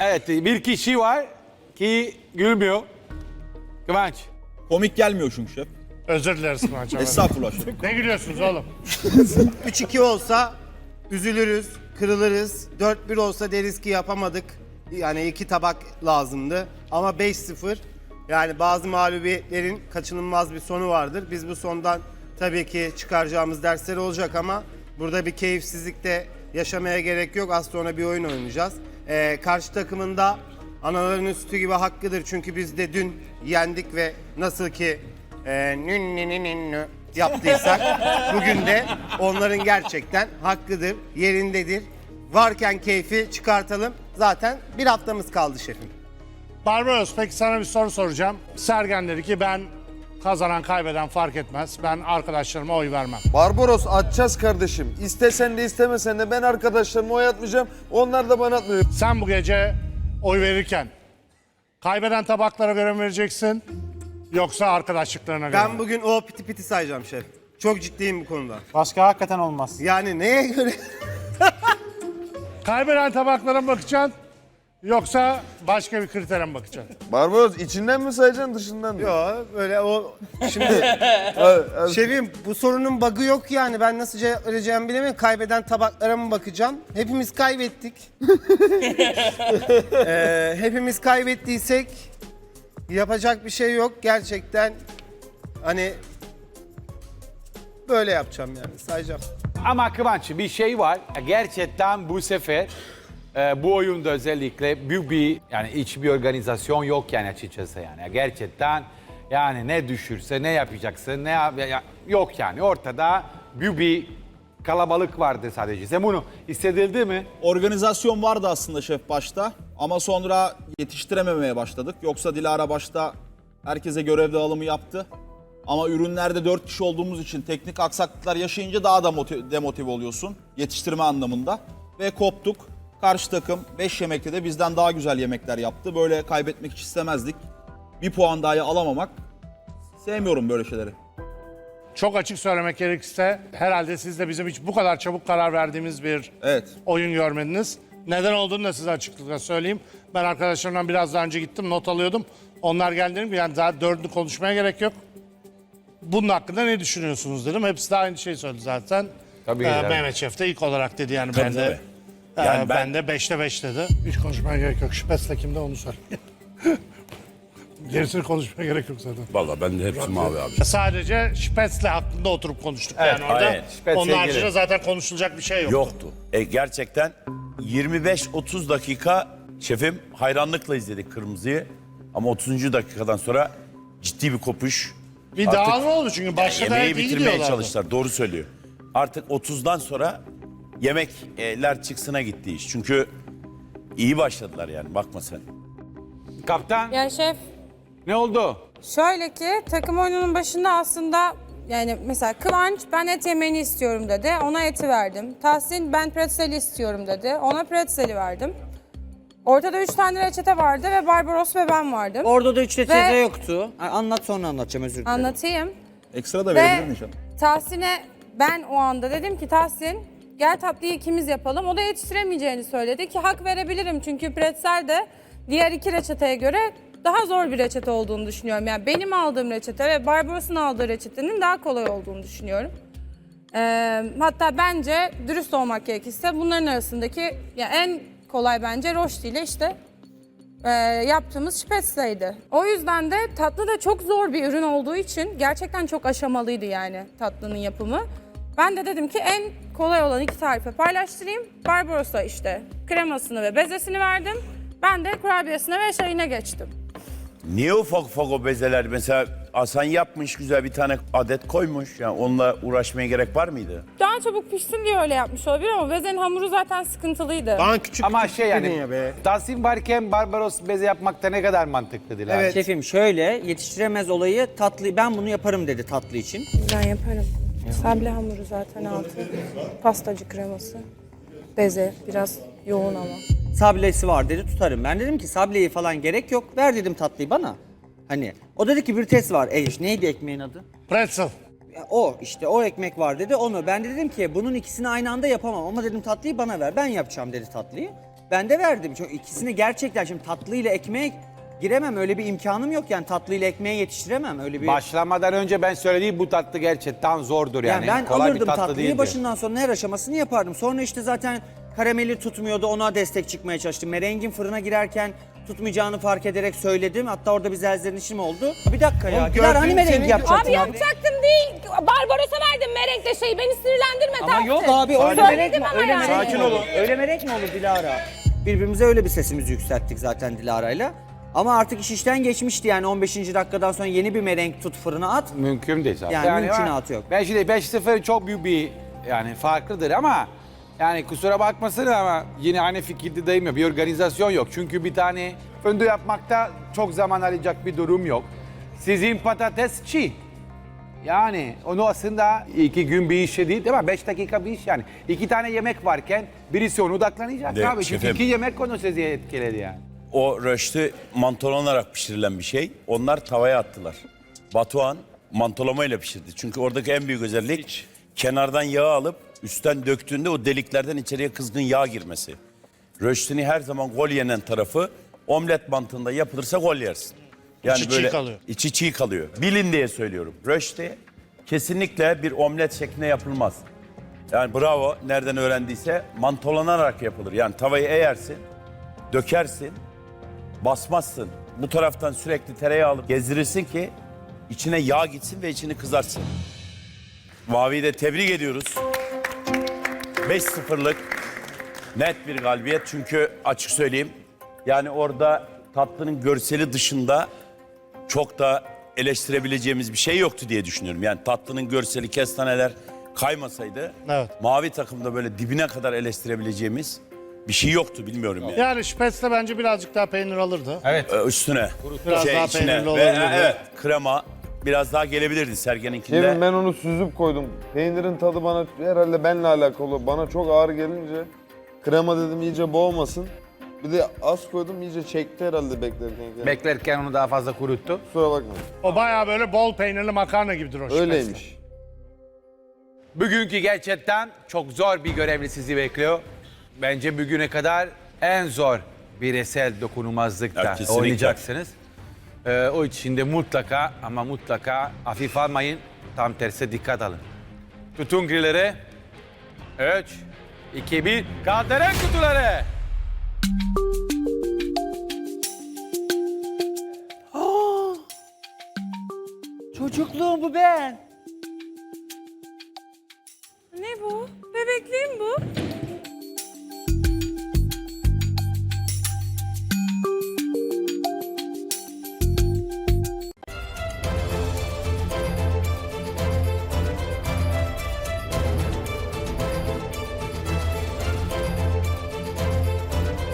Evet bir kişi var ki gülmüyor. Kıvanç. Komik gelmiyor çünkü şef. Özür dileriz Kıvanç abi. Estağfurullah şef. Ne gülüyorsunuz oğlum? 3-2 olsa üzülürüz, kırılırız. 4-1 olsa deriz ki yapamadık. Yani iki tabak lazımdı. Ama 5-0 yani bazı mağlubiyetlerin kaçınılmaz bir sonu vardır. Biz bu sondan tabii ki çıkaracağımız dersler olacak ama burada bir keyifsizlik de yaşamaya gerek yok. Az sonra bir oyun oynayacağız. Ee, karşı takımında anaların sütü gibi hakkıdır. Çünkü biz de dün yendik ve nasıl ki e, nün nün nün nün nü yaptıysak bugün de onların gerçekten hakkıdır, yerindedir. Varken keyfi çıkartalım. Zaten bir haftamız kaldı şefim. Barbaros peki sana bir soru soracağım. Sergen dedi ki ben kazanan kaybeden fark etmez. Ben arkadaşlarıma oy vermem. Barbaros atacağız kardeşim. İstesen de istemesen de ben arkadaşlarıma oy atmayacağım. Onlar da bana atmıyor. Sen bu gece oy verirken kaybeden tabaklara göre mi vereceksin? Yoksa arkadaşlıklarına göre mi? Ben bugün o piti piti sayacağım şef. Çok ciddiyim bu konuda. Başka hakikaten olmaz. Yani neye göre? Kaybeden tabaklara mı bakacaksın? Yoksa başka bir kritere mi bakacaksın? Barbaros içinden mi sayacaksın dışından mı? Yok böyle o şimdi şefim bu sorunun bug'ı yok yani ben nasıl cevap vereceğimi bilemiyorum. Kaybeden tabaklara mı bakacağım? Hepimiz kaybettik. Ee, hepimiz kaybettiysek yapacak bir şey yok gerçekten. Hani böyle yapacağım yani sayacağım. Ama Kıvanç bir şey var. Gerçekten bu sefer e, bu oyunda özellikle büyük bir yani iç bir organizasyon yok yani açıkçası yani. Gerçekten yani ne düşürse ne yapacaksın ne yap- ya- yok yani ortada büyük bir kalabalık vardı sadece. Sen bunu hissedildi mi? Organizasyon vardı aslında şef başta ama sonra yetiştirememeye başladık. Yoksa Dilara başta herkese görev dağılımı yaptı. Ama ürünlerde 4 kişi olduğumuz için teknik aksaklıklar yaşayınca daha da motiv- demotive oluyorsun. Yetiştirme anlamında. Ve koptuk. Karşı takım 5 yemekte de bizden daha güzel yemekler yaptı. Böyle kaybetmek hiç istemezdik. Bir puan dahi alamamak. Sevmiyorum böyle şeyleri. Çok açık söylemek gerekirse herhalde siz de bizim hiç bu kadar çabuk karar verdiğimiz bir Evet. oyun görmediniz. Neden olduğunu da size açıklıkla söyleyeyim. Ben arkadaşlarımdan biraz daha önce gittim, not alıyordum. Onlar geldi dedim ki yani daha dördünü konuşmaya gerek yok. Bunun hakkında ne düşünüyorsunuz dedim. Hepsi de aynı şeyi söyledi zaten. Tabii, Ee, tabii. Mehmet Şef de ilk olarak dedi yani Tabii, ben de. Yani ben, ben- de beşte beş dedi. Hiç konuşmaya gerek yok. Şüphesiz kimde onu söyle. Gerisini konuşmaya gerek yok zaten. Vallahi ben de hepsi mavi abi. Sadece Spätzle hakkında oturup konuştuk yani orada. aynen. Spätzle Onun ilgili. haricinde zaten konuşulacak bir şey yok. Yoktu. E, gerçekten 25-30 dakika şefim hayranlıkla izledik kırmızıyı. Ama 30. dakikadan sonra ciddi bir kopuş. Bir Artık dağılma oldu çünkü başta Yemeği gayet iyi bitirmeye gidiyorlardı. çalıştılar. Doğru söylüyor. Artık 30'dan sonra yemekler çıksına gitti iş. Çünkü iyi başladılar yani bakma sen. Kaptan Yani şef ne oldu? şöyle ki takım oyununun başında aslında yani mesela Kıvanç ben et yemeğini istiyorum dedi. Ona eti verdim. Tahsin ben pretzel istiyorum dedi. Ona pretzeli verdim. Ortada üç tane reçete vardı ve Barbaros ve ben vardım. Orada da üç reçete Ve- yoktu. Ha, Anlat sonra anlatacağım özür dilerim. Anlatayım. Ekstra da Ve verebilir inşallah. Tahsin'e ben o anda dedim ki Tahsin gel tatlıyı ikimiz yapalım. O da yetiştiremeyeceğini söyledi ki hak verebilirim. Çünkü pretzel de diğer iki reçeteye göre daha zor bir reçete olduğunu düşünüyorum. Yani benim aldığım reçete ve Barbaros'un aldığı reçetenin daha kolay olduğunu düşünüyorum. Ee, hatta bence dürüst olmak gerekirse bunların arasındaki ya en kolay bence Roşti ile işte e, yaptığımız Spätzle'ydi. O yüzden de tatlı da çok zor bir ürün olduğu için gerçekten çok aşamalıydı yani tatlının yapımı. Ben de dedim ki en kolay olan iki tarife paylaştırayım. Barbaros'a işte kremasını ve bezesini verdim. Ben de kurabiyesine ve çayına geçtim. Niye ufak ufak o bezeler mesela Hasan yapmış güzel bir tane adet koymuş. Yani onunla uğraşmaya gerek var mıydı? Daha çabuk pişsin diye öyle yapmış olabilir ama bezenin hamuru zaten sıkıntılıydı. Bana küçük Ama küçük şey yani ya be. Tahsin varken Barbaros beze yapmakta ne kadar mantıklı Dilara? Evet. Şefim şöyle yetiştiremez olayı tatlı ben bunu yaparım dedi tatlı için. Ben yaparım. Sable hamuru zaten altı. Pastacı kreması. Beze biraz yoğun ama. Sablesi var dedi tutarım. Ben dedim ki sableyi falan gerek yok. Ver dedim tatlıyı bana. Hani o dedi ki bir test var. E, neydi ekmeğin adı? Pretzel. Ya, o işte o ekmek var dedi onu. Ben de dedim ki bunun ikisini aynı anda yapamam ama dedim tatlıyı bana ver. Ben yapacağım dedi tatlıyı. Ben de verdim. Çünkü ikisini gerçekten şimdi tatlı ile ekmeğe giremem. Öyle bir imkanım yok yani tatlı ile ekmeğe yetiştiremem. Öyle bir Başlamadan önce ben söylediğim bu tatlı gerçekten zordur yani. yani ben Kolay bir alırdım tatlı tatlıyı değildir. başından sonuna her aşamasını yapardım. Sonra işte zaten karameli tutmuyordu ona destek çıkmaya çalıştım. Merengin fırına girerken tutmayacağını fark ederek söyledim. Hatta orada bir zelzelenişim oldu. Bir dakika ya. Oğlum Dilara hani gördüğüm merengi senin- yapacaktın Abi yapacaktım değil. Barbaros'a verdim merenkle şeyi. Beni sinirlendirme Ama yok abi öyle melek mi? ama Öyle yani. melek mi olur? Öyle melek mi olur Dilara? Birbirimize öyle bir sesimizi yükselttik zaten Dilara'yla. Ama artık iş işten geçmişti yani 15. dakikadan sonra yeni bir merenk tut fırına at. Mümkün değil zaten. Yani ben- mümkünatı yok. Ben şimdi 5-0 çok büyük bir yani farklıdır ama yani kusura bakmasın ama yine aynı fikirde değilim. Bir organizasyon yok. Çünkü bir tane fındık yapmakta çok zaman alacak bir durum yok. Sizin patates çiğ. Yani onu aslında iki gün bir iş değil değil mi? Beş dakika bir iş yani. İki tane yemek varken birisi onu odaklanacak De, abi. Çünkü şefim. iki yemek onu sizi etkiledi yani. O röştü mantolanarak pişirilen bir şey. Onlar tavaya attılar. Batuhan mantolamayla pişirdi. Çünkü oradaki en büyük özellik kenardan yağı alıp üstten döktüğünde o deliklerden içeriye kızgın yağ girmesi. Röştini her zaman gol yenen tarafı omlet mantığında yapılırsa gol yersin. İçi çiğ kalıyor. İçi çiğ kalıyor. Bilin diye söylüyorum. Röşti kesinlikle bir omlet şeklinde yapılmaz. Yani bravo nereden öğrendiyse mantolanarak yapılır. Yani tavayı eğersin, dökersin, basmazsın. Bu taraftan sürekli tereyağı alıp gezdirirsin ki içine yağ gitsin ve içini kızarsın. Mavi'yi de tebrik ediyoruz. 5-0'lık net bir galibiyet. Çünkü açık söyleyeyim yani orada tatlının görseli dışında çok da eleştirebileceğimiz bir şey yoktu diye düşünüyorum. Yani tatlının görseli kestaneler kaymasaydı Evet. mavi takımda böyle dibine kadar eleştirebileceğimiz bir şey yoktu bilmiyorum yani. Yani Spätzle bence birazcık daha peynir alırdı. Evet. Ee, Üstüne. Biraz daha peynirli Ve, olabilirdi. evet krema biraz daha gelebilirdi Sergen'inkinde. Şefim ben onu süzüp koydum. Peynirin tadı bana herhalde benle alakalı. Bana çok ağır gelince krema dedim iyice boğmasın. Bir de az koydum iyice çekti herhalde beklerken. Beklerken onu daha fazla kuruttu. Kusura bakmayın. O bayağı böyle bol peynirli makarna gibidir o Spätzle. Öyleymiş. Bugünkü gerçekten çok zor bir görevli sizi bekliyor bence bugüne kadar en zor bireysel dokunulmazlıkta Ya, kesinlikle. oynayacaksınız. Ee, o için de mutlaka ama mutlaka hafif almayın. Tam tersi dikkat alın. Tutun grilere. 3, 2, 1. Kaldırın kutuları. Çocukluğum bu ben. Ne bu? Bebekliğim bu.